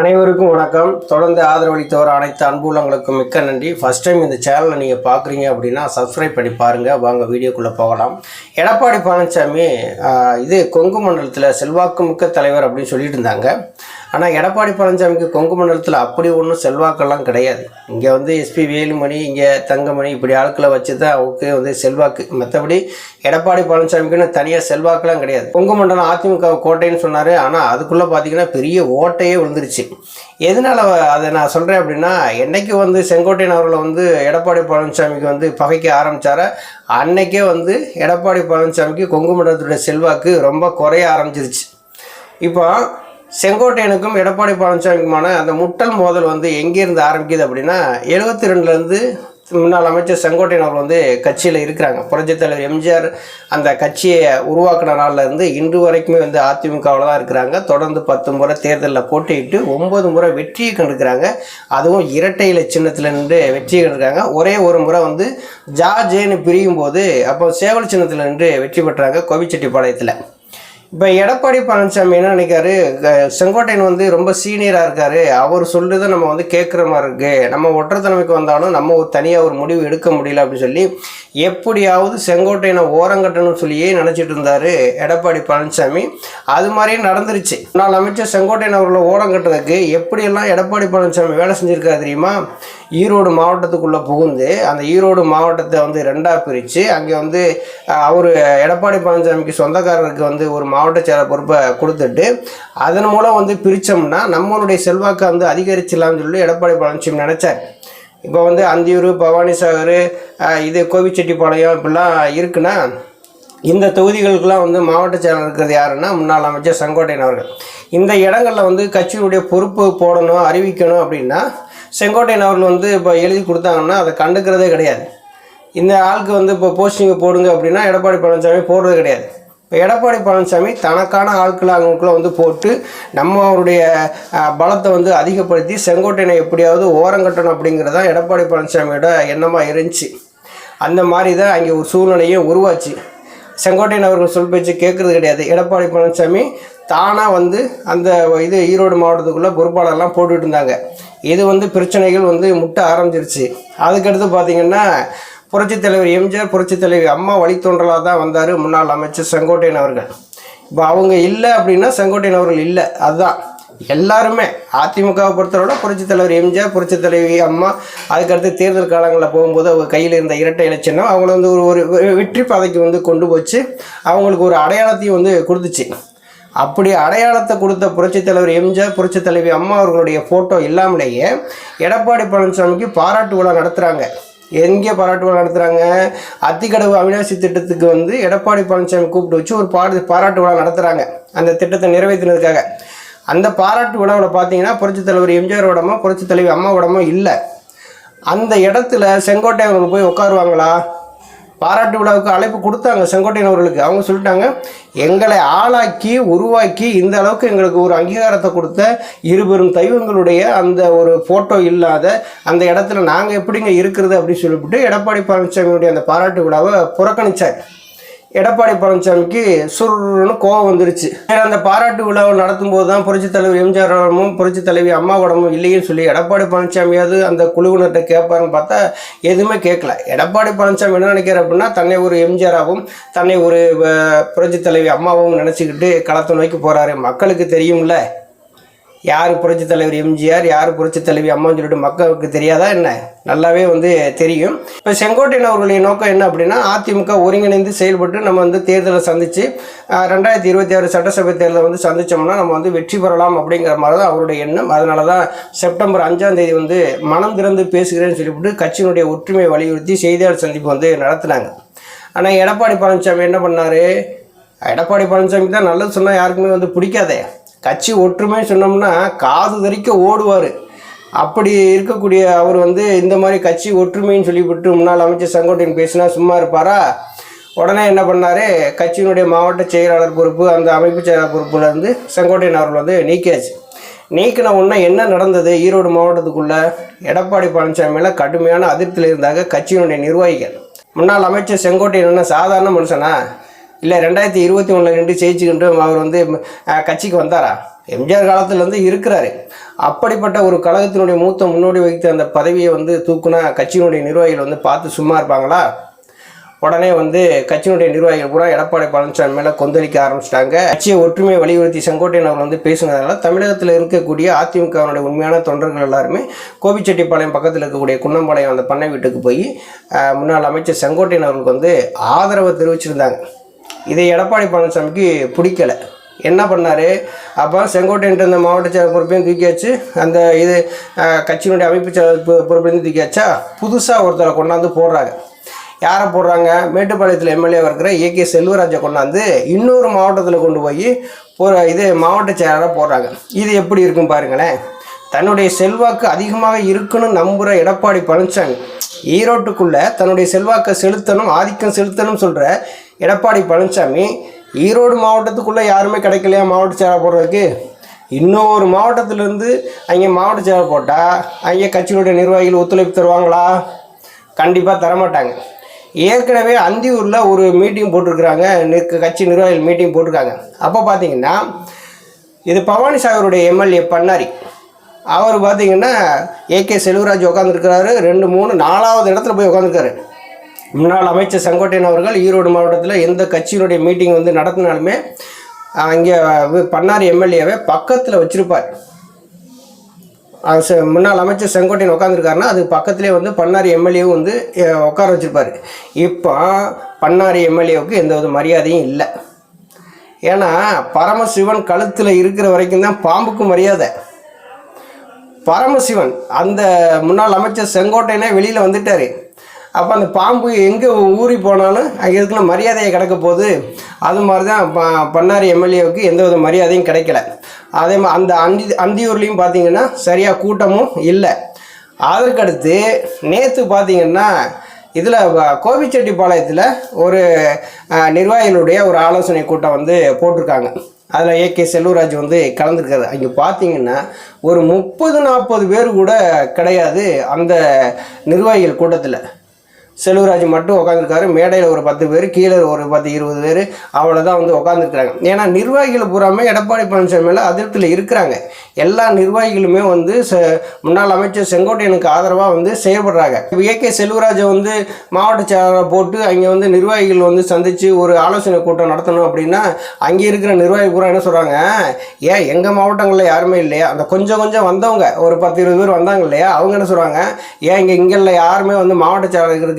அனைவருக்கும் வணக்கம். தொடர்ந்து ஆதரவளித்தவர் அனைத்து அன்புள்ளங்களுக்கும் மிக்க நன்றி. ஃபஸ்ட் டைம் இந்த சேனலை நீங்கள் பார்க்குறீங்க அப்படின்னா சப்ஸ்கிரைப் பண்ணி பாருங்கள் வாங்க வீடியோக்குள்ளே போகலாம். எடப்பாடி பழனிசாமி இது கொங்கு மண்டலத்தில் செல்வாக்கு மிக்க தலைவர் அப்படின்னு சொல்லிட்டு இருந்தாங்க. ஆனால் எடப்பாடி பழனிசாமிக்கு கொங்கு மண்டலத்தில் அப்படி ஒன்றும் செல்வாக்கெல்லாம் கிடையாது. இங்கே வந்து எஸ்பி வேலுமணி இங்கே தங்கமணி இப்படி ஆட்களை வச்சு தான் அவருக்கு வந்து செல்வாக்கு. மற்றபடி எடப்பாடி பழனிசாமிக்குன்னு தனியாக செல்வாக்கெல்லாம் கிடையாது. கொங்கு மண்டலம் அதிமுக கோட்டைன்னு சொன்னார். ஆனால் அதுக்குள்ளே பார்த்தீங்கன்னா பெரிய ஓட்டையே விழுந்துருச்சு. எதனால் அதை நான் சொல்கிறேன் அப்படின்னா என்னைக்கு வந்து செங்கோட்டையன் அவர்களை வந்து எடப்பாடி பழனிசாமிக்கு வந்து பகைக்க ஆரம்பித்தாரோ அன்னைக்கே வந்து எடப்பாடி பழனிசாமிக்கு கொங்கு மண்டலத்துடைய செல்வாக்கு ரொம்ப குறைய ஆரம்பிச்சிருச்சு. இப்போ செங்கோட்டையனுக்கும் எடப்பாடி பழனிசாமிக்குமான அந்த முட்டல் மோதல் வந்து எங்கேருந்து ஆரம்பிக்குது அப்படின்னா எழுபத்தி ரெண்டுலேருந்து முன்னாள் அமைச்சர் செங்கோட்டையன் அவர் வந்து கட்சியில் இருக்கிறாங்க. புரட்சித் தலைவர் எம்ஜிஆர் அந்த கட்சியை உருவாக்கின நாள்லேருந்து இன்று வரைக்குமே வந்து அதிமுகவில் தான் இருக்கிறாங்க. தொடர்ந்து பத்து முறை தேர்தலில் போட்டியிட்டு ஒம்பது முறை வெற்றியை கண்டுக்கிறாங்க அதுவும் இரட்டையில சின்னத்தில் நின்று வெற்றியை கண்டுக்கிறாங்க ஒரே ஒரு முறை வந்து ஜா ஜேன்னு பிரியும் போது அப்போ சேவல் சின்னத்தில் நின்று வெற்றி பெற்றாங்க கோபிச்செட்டிப்பாளையத்தில். இப்போ எடப்பாடி பழனிசாமி என்ன நினைக்காரு செங்கோட்டையன் வந்து ரொம்ப சீனியராக இருக்காரு. அவர் சொல்லுறதை நம்ம வந்து கேட்குற மாதிரி இருக்கு. நம்ம ஒற்றத்தன்மைக்கு வந்தாலும் நம்ம ஒரு தனியாக ஒரு முடிவு எடுக்க முடியல அப்படின்னு சொல்லி எப்படியாவது செங்கோட்டையனை ஓரங்கட்டணும்னு சொல்லியே நினச்சிட்டு இருந்தார் எடப்பாடி பழனிசாமி. அது மாதிரியே நடந்துருச்சு. முன்னாள் அமைச்சர் செங்கோட்டையன் அவர்களை ஓரங்கட்டுறதுக்கு எப்படியெல்லாம் எடப்பாடி பழனிசாமி வேலை செஞ்சுருக்காரு தெரியுமா? ஈரோடு மாவட்டத்துக்குள்ளே புகுந்து அந்த ஈரோடு மாவட்டத்தை வந்து ரெண்டாக பிரித்து அங்கே வந்து அவர் எடப்பாடி பழனிசாமிக்கு சொந்தக்காரருக்கு வந்து ஒரு மாவட்ட செயலர் பொறுப்பை கொடுத்துட்டு அதன் மூலம் வந்து பிரித்தோம்னா நம்மளுடைய செல்வாக்கை வந்து அதிகரிச்சிடலாம்னு சொல்லி எடப்பாடி பழனிசாமி நினச்சார். இப்போ வந்து அந்தியூர் பவானிசாகர் இது கோவிச்செட்டிப்பாளையம் இப்படிலாம் இருக்குன்னா இந்த தொகுதிகளுக்கெல்லாம் வந்து மாவட்ட செயலர் இருக்கிறது யாருன்னா முன்னாள் அமைச்சர் செங்கோட்டையன் அவர்கள். இந்த இடங்களில் வந்து கட்சியினுடைய பொறுப்பு போடணும் அறிவிக்கணும் அப்படின்னா செங்கோட்டையன் அவர்கள் வந்து இப்போ எழுதி கொடுத்தாங்கன்னா அதை கண்டுக்கிறதே கிடையாது. இந்த ஆளுக்கு வந்து இப்போ போஸ்டிங்கை போடுங்க அப்படின்னா எடப்பாடி பழனிசாமி போடுறது கிடையாது. இப்போ எடப்பாடி பழனிசாமி தனக்கான ஆட்களை அவங்களுக்குள்ள வந்து போட்டு நம்ம அவருடைய பலத்தை வந்து அதிகப்படுத்தி செங்கோட்டையனை எப்படியாவது ஓரங்கட்டணும் அப்படிங்கிறது தான் எடப்பாடி பழனிசாமியோட எண்ணமாக இருந்துச்சு. அந்த மாதிரி தான் அங்கே ஒரு சூழ்நிலையும் உருவாச்சு. செங்கோட்டையன் அவர்கள் சொல் பேச்சு கேட்குறது கிடையாது. எடப்பாடி பழனிசாமி தானாக வந்து அந்த இது ஈரோடு மாவட்டத்துக்குள்ளே குருபாலெல்லாம் போட்டுட்டு இருந்தாங்க. இது வந்து பிரச்சனைகள் வந்து முட்ட ஆரம்பிச்சிருச்சு. அதுக்கடுத்து பார்த்தீங்கன்னா புரட்சித் தலைவர் எம்ஜிஆர் புரட்சித் தலைவர் அம்மா வழித்தோன்றலாக தான் வந்தார் முன்னாள் அமைச்சர் செங்கோட்டையன் அவர்கள். இப்போ அவங்க இல்லை அப்படின்னா செங்கோட்டையன் அவர்கள் இல்லை. அதுதான். எல்லாருமே அதிமுகவை பொறுத்தவரை புரட்சித் தலைவர் எம்ஜிஆர் புரட்சித் தலைவி அம்மா அதுக்கடுத்து தேர்தல் காலங்களில் போகும்போது அவங்க கையில் இருந்த இரட்டை இலச்சினம் அவங்கள வந்து ஒரு ஒரு வெற்றி பாதைக்கு வந்து கொண்டு போச்சு. அவங்களுக்கு ஒரு அடையாளத்தையும் வந்து கொடுத்துச்சு. அப்படி அடையாளத்தை கொடுத்த புரட்சித் தலைவர் எம்ஜிஆர் புரட்சித் தலைவி அம்மா அவர்களுடைய ஃபோட்டோ இல்லாமலேயே எடப்பாடி பழனிசாமிக்கு பாராட்டு விழா நடத்துகிறாங்க எங்கே பாராட்டு விழா நடத்துகிறாங்க அத்திக்கடவு அவினாசி திட்டத்துக்கு வந்து எடப்பாடி பழனிசாமி கூப்பிட்டு வச்சு ஒரு பாடு பாராட்டு விழா நடத்துகிறாங்க அந்த திட்டத்தை நிறைவேற்றினதுக்காக. அந்த பாராட்டு விழாவில் பார்த்தீங்கன்னா புரட்சித் தலைவர் எம்ஜிஆர் உடமோ புரட்சித் தலைவி அம்மா உடமோ இல்லை. அந்த இடத்துல செங்கோட்டையவர்கள் போய் உட்காருவாங்களா? பாராட்டு விழாவுக்கு அழைப்பு கொடுத்தாங்க செங்கோட்டையன் அவர்களுக்கு. அவங்க சொல்லிட்டாங்க எங்களை ஆளாக்கி உருவாக்கி இந்த அளவுக்கு எங்களுக்கு ஒரு அங்கீகாரத்தை கொடுத்த இருபெரும் தெய்வங்களுடைய அந்த ஒரு ஃபோட்டோ இல்லாத அந்த இடத்துல நாங்கள் எப்படிங்க இருக்கிறது? அப்படின்னு சொல்லிவிட்டு எடப்பாடி பழனிசாமியுடைய அந்த பாராட்டு விழாவை புறக்கணிச்சார். எடப்பாடி பழனிசாமிக்கு சுருன்னு கோவம் வந்துருச்சு. அந்த பாராட்டு விழாவை நடத்தும் போது தான் புரட்சி தலைவர் எம்ஜிஆர் புரட்சி தலைவி அம்மா உடம்பும் இல்லைன்னு சொல்லி எடப்பாடி பழனிசாமியாவது அந்த குழுவினர்கிட்ட கேட்பாருன்னு பார்த்தா எதுவுமே கேட்கல. எடப்பாடி பழனிசாமி என்ன நினைக்கிற அப்படின்னா தன்னை ஒரு எம்ஜிஆராகவும் தன்னை ஒரு புரட்சி தலைவி அம்மாவும் நினச்சிக்கிட்டு களத்தை நோக்கி போகிறாரு மக்களுக்கு தெரியும்ல. யார் புரட்சி தலைவர் எம்ஜிஆர் யார் புரட்சி தலைவி அம்மான்னு சொல்லிட்டு மக்களுக்கு தெரியாதா என்ன? நல்லாவே வந்து தெரியும். இப்போ செங்கோட்டையன் அவர்களுடைய நோக்கம் என்ன அப்படின்னா அதிமுக ஒருங்கிணைந்து செயல்பட்டு நம்ம வந்து தேர்தலை சந்தித்து ரெண்டாயிரத்தி இருபத்தி ஆறு சட்டசபை தேர்தலை வந்து சந்தித்தோம்னா நம்ம வந்து வெற்றி பெறலாம் அப்படிங்கிற மாதிரி தான் அவருடைய எண்ணம். அதனால தான் செப்டம்பர் அஞ்சாம் தேதி வந்து மனம் திறந்து பேசுகிறேன்னு சொல்லிவிட்டு கட்சியினுடைய ஒற்றுமையை வலியுறுத்தி செய்தியாளர் சந்திப்பு வந்து நடத்தினாங்க. ஆனால் எடப்பாடி பழனிசாமி என்ன பண்ணார்? எடப்பாடி பழனிசாமி தான் நல்லது சொன்னால் யாருக்குமே வந்து பிடிக்காதே. கட்சி ஒற்றுமை சொன்னோம்னா காது தரிக்க ஓடுவார். அப்படி இருக்கக்கூடிய அவர் வந்து இந்த மாதிரி கட்சி ஒற்றுமைன்னு சொல்லிவிட்டு முன்னாள் அமைச்சர் செங்கோட்டையன் பேசினா சும்மா இருப்பாரா? உடனே என்ன பண்ணார்? கட்சியினுடைய மாவட்ட செயலாளர் பொறுப்பு அந்த அமைப்பு செயலாளர் பொறுப்புலேருந்து செங்கோட்டையன் அவர்கள் வந்து நீக்கியாச்சு. நீக்கின உடனே என்ன நடந்தது? ஈரோடு மாவட்டத்துக்குள்ளே எடப்பாடி பழனிசாமியில் கடுமையான அதிருப்தியில் இருந்தாங்க கட்சியினுடைய நிர்வாகிகள். முன்னாள் அமைச்சர் செங்கோட்டையன் என்ன சாதாரண மனுஷனா? இல்லை ரெண்டாயிரத்தி இருபத்தி ஒன்றில் நின்று ஜெயிச்சுக்கிட்டு அவர் வந்து கட்சிக்கு வந்தாரா? எம்ஜிஆர் காலத்துலேருந்து இருக்கிறாரு. அப்படிப்பட்ட ஒரு கழகத்தினுடைய மூத்த முன்னோடி வைத்த அந்த பதவியை வந்து தூக்குனா கட்சியினுடைய நிர்வாகிகள் வந்து பார்த்து சும்மா இருப்பாங்களா? உடனே வந்து கட்சியினுடைய நிர்வாகிகள் பூரா எடப்பாடி பழனிசாமி மேலே கொந்தளிக்க ஆரம்பிச்சிட்டாங்க. கட்சியை ஒற்றுமையை வலியுறுத்தி செங்கோட்டையன் அவர் வந்து பேசுனதுனால தமிழகத்தில் இருக்கக்கூடிய அதிமுகவினுடைய உண்மையான தொண்டர்கள் எல்லாருமே கோபிச்செட்டிப்பாளையம் பக்கத்தில் இருக்கக்கூடிய குன்னம்பாளையம் அந்த பண்ணை வீட்டுக்கு போய் முன்னாள் அமைச்சர் செங்கோட்டையன் அவர்களுக்கு வந்து ஆதரவை தெரிவிச்சிருந்தாங்க. இதை எடப்பாடி பழனிசாமிக்கு பிடிக்கல. என்ன பண்ணார்? அப்போ செங்கோட்டையன் இந்த மாவட்ட செயலர் பொறுப்பையும் தூக்கியாச்சு அந்த இது கட்சியினுடைய அமைப்பு செயலர் பொ- பொறுப்பையும் தூக்கியாச்சா புதுசாக ஒருத்தரை கொண்டாந்து போடுறாங்க. யாரை போடுறாங்க? மேட்டுப்பாளையத்தில் எம்எல்ஏ இருக்கிற ஏகே செல்வராஜை கொண்டாந்து இன்னொரு மாவட்டத்தில் கொண்டு போய் போகிற இது மாவட்ட செயலராக போடுறாங்க. இது எப்படி இருக்கும் பாருங்களேன். தன்னுடைய செல்வாக்கு அதிகமாக இருக்குன்னு நம்புகிற எடப்பாடி பழனிசாமி ஈரோட்டுக்குள்ளே தன்னுடைய செல்வாக்கை செலுத்தணும் ஆதிக்கம் செலுத்தணும் சொல்கிற எடப்பாடி பழனிசாமி ஈரோடு மாவட்டத்துக்குள்ளே யாருமே கிடைக்கலையா மாவட்ட சேவை போடுறதுக்கு? இன்னொரு மாவட்டத்திலேருந்து அங்கே மாவட்ட சேவை போட்டால் அங்கே கட்சியினுடைய நிர்வாகிகள் ஒத்துழைப்பு தருவாங்களா? கண்டிப்பாக தரமாட்டாங்க. ஏற்கனவே அந்தியூரில் ஒரு மீட்டிங் போட்டிருக்கிறாங்க. நிற்க கட்சி நிர்வாகிகள் மீட்டிங் போட்டிருக்காங்க. அப்போ பார்த்தீங்கன்னா இது பவானி சாகருடைய எம்எல்ஏ பண்ணாரி. அவர் பார்த்தீங்கன்னா ஏகே செல்வராஜ் உட்காந்துருக்கிறாரு ரெண்டு மூணு நாலாவது இடத்துல போய் உட்காந்துருக்காரு முன்னாள் அமைச்சர் செங்கோட்டையன் அவர்கள் ஈரோடு மாவட்டத்தில் எந்த கட்சியினுடைய மீட்டிங் வந்து நடத்தினாலுமே அங்கே பண்ணாரி எம்எல்ஏவை பக்கத்தில் வச்சுருப்பார். செ- முன்னாள் அமைச்சர் செங்கோட்டையன் உட்காந்துருக்காருன்னா அது பக்கத்துலேயே வந்து பண்ணாரி எம்எல்ஏவும் வந்து உட்கார வச்சிருப்பாரு. இப்போ பண்ணாரி எம்எல்ஏவுக்கு எந்த வித மரியாதையும் இல்லை. ஏன்னா பரமசிவன் கழுத்தில் இருக்கிற வரைக்கும் தான் பாம்புக்கு மரியாதை. பரமசிவன் அந்த முன்னாள் அமைச்சர் செங்கோட்டையனே வெளியில் வந்துட்டார். அப்போ அந்த பாம்பு எங்கே ஊறி போனாலும் அங்கே இருக்கிற மரியாதையை கிடக்க போகுது. அது மாதிரி தான் ப பண்ணாரி எம்எல்ஏவுக்கு எந்த வித மரியாதையும் கிடைக்கல. அதே மாதிரி அந்த அந்தி அந்தியூர்லேயும் பார்த்தீங்கன்னா சரியாக கூட்டமும் இல்லை. அதற்கடுத்து நேற்று பார்த்தீங்கன்னா இதில் கோபிச்செட்டிப்பாளையத்தில் ஒரு நிர்வாகிகளுடைய ஒரு ஆலோசனை கூட்டம் வந்து போட்டிருக்காங்க. அதில் ஏகே செல்வராஜ் வந்து கலந்துருக்காரு. அங்கே பார்த்தீங்கன்னா ஒரு முப்பது நாற்பது பேர் கூட கிடையாது அந்த நிர்வாகிகள் கூட்டத்தில். செல்வராஜ் மட்டும் உட்காந்துருக்காரு மேடையில் ஒரு பத்து பேர் கீழே ஒரு பத்து இருபது பேர் அவ்வளோதான் வந்து உட்காந்துருக்குறாங்க ஏன்னா நிர்வாகிகள் பூராமே எடப்பாடி பழனிசாமி மேலே அதிருப்தியில் இருக்கிறாங்க. எல்லா நிர்வாகிகளுமே வந்து செ முன்னாள் அமைச்சர் செங்கோட்டையனுக்கு ஆதரவாக வந்து செயல்படுறாங்க. இப்போ ஏகே செல்வராஜை வந்து மாவட்ட செயலாளராக போட்டு அங்கே வந்து நிர்வாகிகள் வந்து சந்தித்து ஒரு ஆலோசனை கூட்டம் நடத்தணும் அப்படின்னா அங்கே இருக்கிற நிர்வாகி பூரா என்ன சொல்கிறாங்க ஏன் எங்கள் மாவட்டங்களில் யாருமே இல்லையா? அந்த கொஞ்சம் கொஞ்சம் வந்தவங்க ஒரு பத்து இருபது பேர் வந்தாங்க இல்லையா? அவங்க என்ன சொல்கிறாங்க ஏன் இங்கே இங்கே யாருமே வந்து மாவட்ட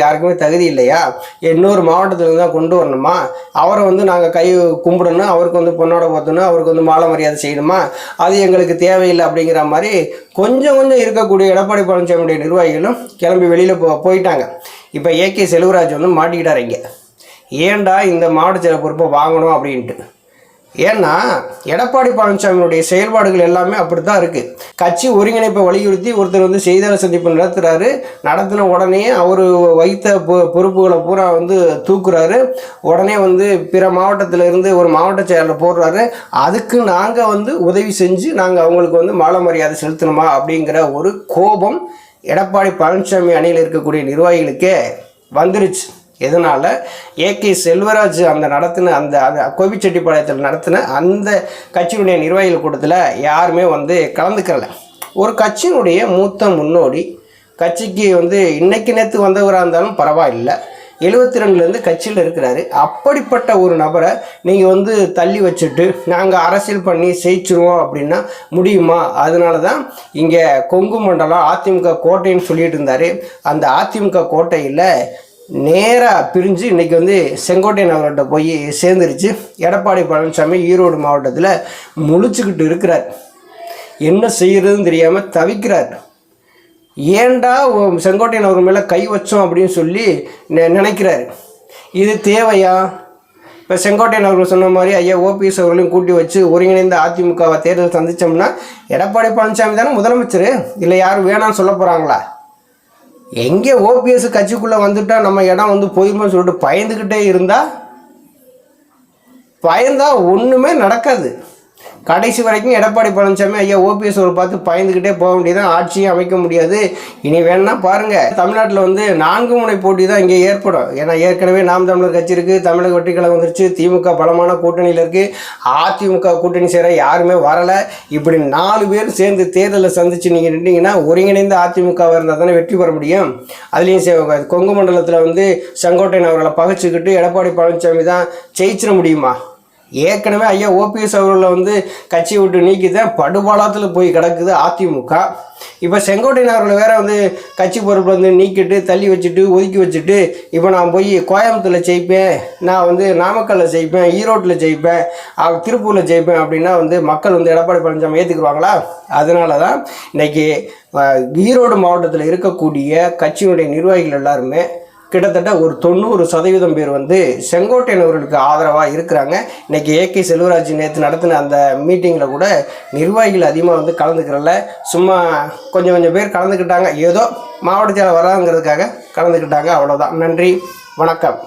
செயலாளர்களுக்கு யாருக்குமே தகுதி இல்லையா? இன்னொரு மாவட்டத்துலேருந்து தான் கொண்டு வரணுமா? அவரை வந்து நாங்கள் கை கும்பிடணும் அவருக்கு வந்து பொண்ணோட பார்த்தணும் அவருக்கு வந்து மாலை மரியாதை செய்யணுமா? அது எங்களுக்கு தேவையில்லை அப்படிங்கிற மாதிரி கொஞ்சம் கொஞ்சம் இருக்கக்கூடிய எடப்பாடி பழனிசாமியுடைய நிர்வாகிகளும் கிளம்பி வெளியில் போ போயிட்டாங்க. இப்போ ஏகே செல்வராஜ் வந்து மாட்டிக்கிட்டார் இங்கே. ஏன்டா இந்த மாவட்ட செயலர் பொறுப்பை வாங்கணும் அப்படின்ட்டு. ஏன்னா எடப்பாடி பழனிசாமியினுடைய செயல்பாடுகள் எல்லாமே அப்படி தான் இருக்குது கட்சி ஒருங்கிணைப்பை வலியுறுத்தி ஒருத்தர் வந்து செய்தியாளர் சந்திப்பு நடத்துகிறாரு நடத்தின உடனே அவர் வைத்த பொ- பொறுப்புகளை பூரா வந்து தூக்குறாரு. உடனே வந்து பிற மாவட்டத்தில் இருந்து ஒரு மாவட்ட செயலர் போடுறாரு. அதுக்கு நாங்கள் வந்து உதவி செஞ்சு நாங்கள் அவங்களுக்கு வந்து மாலை மரியாதை செலுத்தணுமா அப்படிங்கிற ஒரு கோபம் எடப்பாடி பழனிசாமி அணியில் இருக்கக்கூடிய நிர்வாகிகளுக்கே வந்துருச்சு. எதனால்? ஏகே செல்வராஜ் அந்த நடத்தின அந்த அந்த கோபிச்செட்டிப்பாளையத்தில் நடத்தின அந்த கட்சியினுடைய நிர்வாகிகள் கூட்டத்தில் யாருமே வந்து கலந்துக்கிறல. ஒரு கட்சியினுடைய மூத்த முன்னோடி கட்சிக்கு வந்து இன்னைக்கு நேற்று வந்தவராக இருந்தாலும் பரவாயில்லை. எழுபத்தி ரெண்டுலேருந்து கட்சியில் இருக்கிறாரு. அப்படிப்பட்ட ஒரு நபரை நீங்கள் வந்து தள்ளி வச்சுட்டு நாங்கள் அரசியல் பண்ணி ஜெயிச்சிருவோம் அப்படின்னா முடியுமா? அதனால தான் இங்கே கொங்கு மண்டலம் அதிமுக கோட்டைன்னு சொல்லிட்டு இருந்தார். அந்த அதிமுக கோட்டையில் நேராக பிரிஞ்சு இன்றைக்கி வந்து செங்கோட்டையன் அவர்கிட்ட போய் சேர்ந்துருச்சு. எடப்பாடி பழனிசாமி ஈரோடு மாவட்டத்தில் முழிச்சுக்கிட்டு இருக்கிறார். என்ன செய்கிறதுன்னு தெரியாமல் தவிக்கிறார். ஏன்டா உ- செங்கோட்டையன் அவர் மேலே கை வச்சோம் அப்படின்னு சொல்லி நெ- நினைக்கிறாரு. இது தேவையா? இப்போ செங்கோட்டையன் அவர்கள் சொன்ன மாதிரி ஐயா ஓபிஎஸ் அவர்களையும் கூட்டி வச்சு ஒருங்கிணைந்த அதிமுகவை தேர்தல் சந்தித்தோம்னா எடப்பாடி பழனிசாமி தானே முதலமைச்சர்? இல்லை யாரும் வேணாம்னு சொல்ல போகிறாங்களா எங்கே ஓபிஎஸ் கட்சிக்குள்ளே வந்துட்டால் நம்ம இடம் வந்து போயிருமோன்னு சொல்லிட்டு பயந்துக்கிட்டே இருந்தால் பயந்தால் ஒன்றுமே நடக்காது. கடைசி வரைக்கும் எடப்பாடி பழனிசாமி ஐயா ஓபிஎஸ் ஒரு பார்த்து பயந்துக்கிட்டே போக வேண்டியதான். ஆட்சியும் அமைக்க முடியாது. இனி வேணா பாருங்க. தமிழ்நாட்டில் வந்து நான்கு முனை போட்டி தான் இங்கே ஏற்படும். ஏன்னா ஏற்கனவே நாம் தமிழர் கட்சி இருக்கு தமிழக வெற்றி கழகம் வந்துருச்சு திமுக பலமான கூட்டணியில் இருக்கு. அதிமுக கூட்டணி சேர யாருமே வரலை. இப்படி நாலு பேர் சேர்ந்து தேர்தலை சந்திச்சு நீங்கள் நின்றீங்கன்னா ஒருங்கிணைந்த அதிமுகவாக இருந்தால் தானே வெற்றி பெற முடியும். அதுலேயும் கொங்கு மண்டலத்தில் வந்து செங்கோட்டையன் அவர்களை பகைச்சிக்கிட்டு எடப்பாடி பழனிசாமி தான் ஜெயிச்சிட முடியுமா? ஏற்கனவே ஐயா ஓபிஎஸ் அவர்களை வந்து கட்சி விட்டு நீக்கி தான் படுபாலத்தில் போய் கிடக்குது அதிமுக. இப்போ செங்கோட்டையன் அவர்களை வேற வந்து கட்சி பொறுப்பில் வந்து நீக்கிட்டு தள்ளி வச்சுட்டு ஒதுக்கி வச்சுட்டு இப்போ நான் போய் கோயம்புத்தூரில் ஜெயிப்பேன் நான் வந்து நாமக்கல்லில் ஜெயிப்பேன் ஈரோட்டில் ஜெயிப்பேன் திருப்பூரில் ஜெயிப்பேன் அப்படின்னா வந்து மக்கள் வந்து எடப்பாடி பழனிசாமி ஏற்றுக்குருவாங்களா அதனால தான் இன்னைக்கு ஈரோடு மாவட்டத்தில் இருக்கக்கூடிய கட்சியினுடைய நிர்வாகிகள் எல்லாருமே கிட்டத்தட்ட ஒரு தொண்ணூறு சதவீதம் பேர் வந்து செங்கோட்டையன் அவர்களுக்கு ஆதரவாக இருக்கிறாங்க. இன்றைக்கி ஏகே செல்வராஜ் நேற்று நடத்தின அந்த மீட்டிங்கில் கூட நிர்வாகிகள் அதிகமாக வந்து கலந்துக்கிறல சும்மா கொஞ்சம் கொஞ்சம் பேர் கலந்துக்கிட்டாங்க. ஏதோ மாவட்ட செயலர் வராங்கிறதுக்காக கலந்துக்கிட்டாங்க. அவ்வளோதான் நன்றி. வணக்கம்.